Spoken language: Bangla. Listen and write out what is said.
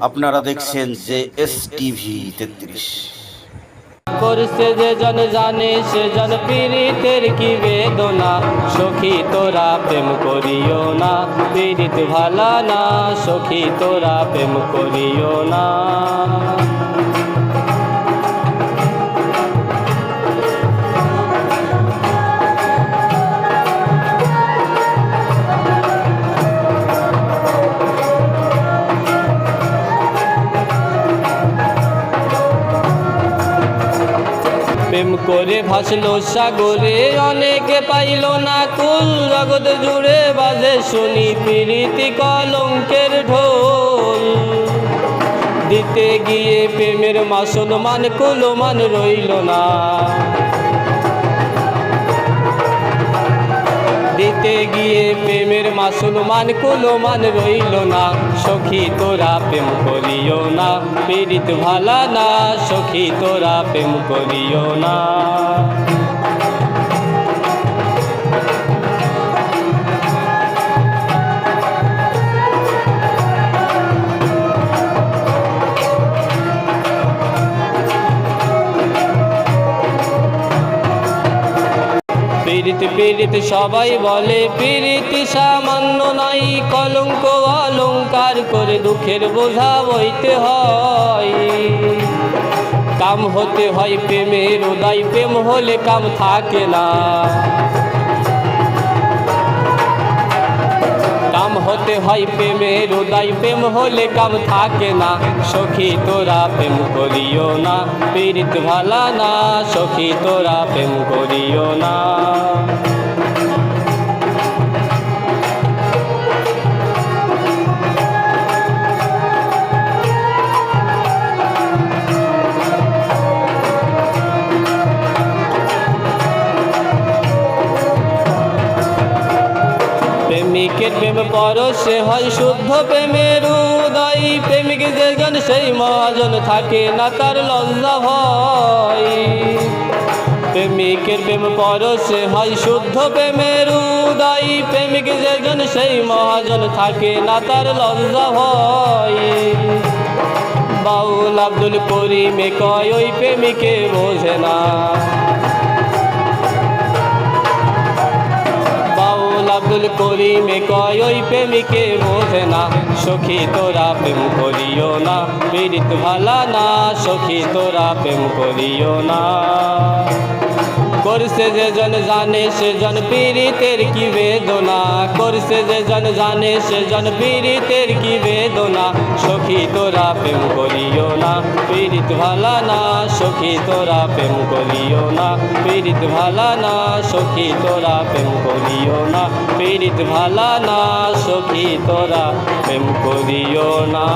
আপনারা দেখছেন যে এস টিভি তেত্রিশ। করছে যে জন জানে, সে জন পীড়িতের কি বেদনা? সখী তোরা প্রেম করিও না, পীড়িত ভালা না, সখী তোরা প্রেম করিও না। প্রেম করে ভাসলো সাগরে, অনেকে পাইল না কুল। জগৎ জুড়ে বাজে শুনি প্রীতি কলঙ্কের ঢোল। দিতে গিয়ে প্রেমের মাসুল মান কুলো মান রইল না। দিতে গিয়ে প্রেমের মাসুলমান কুলমান কুলো মান রইল না। সখী, তোরা প্রেম করিও না। পীড়িত ভালা না, সখী, তোরা প্রেম করিও না। পীড়িত পীড়িত সবাই বলে পীরিত সামান্য নাই কলঙ্ক অলঙ্কার করে দুঃখের বোঝা বইতে হয়। কাম হতে হয় প্রেমের উদয়, প্রেম হলে কাম থাকে না। হয় প্রেমের উদয় প্রেম হলে কাম থাকে না। সখী, তোরা প্রেম করিও না। পীড়িত ভালা না, সখী, তোরা প্রেম করিও না। প্রেমিকের প্রেম পরশে হয় শুদ্ধ প্রেমের উদয়। প্রেমিক যেজন সেই মহাজন থাকে না তার লজ্জা ভয় প্রেমিকের প্রেম পরশে হয় শুদ্ধ প্রেমের উদয়। প্রেমিক যেজন সেই মহাজন থাকে না তার লজ্জা ভয় বাউল আব্দুল করিমে কয়, ওই প্রেমিকে বোঝে না। আব্দুল করিমে কয়, ওই প্রেমিকে বোঝে না, সখী তোরা প্রেম করিও না, পীড়িত ভালা না, সখী তোরা প্রেম করিও না। করছে যে জন জানে, সে জন পীড়িতের কি বেদনা? করছে যে জন জানে, সে জন পীড়িতের কি বেদনা? সখী তোরা প্রেম করিও না পীড়িত ভালা না, সখী তোরা প্রেম করিও না পীড়িত ভালা না, সখী তোরা প্রেম করিও না পীড়িত ভালা না, সখী তোরা প্রেম করিও না।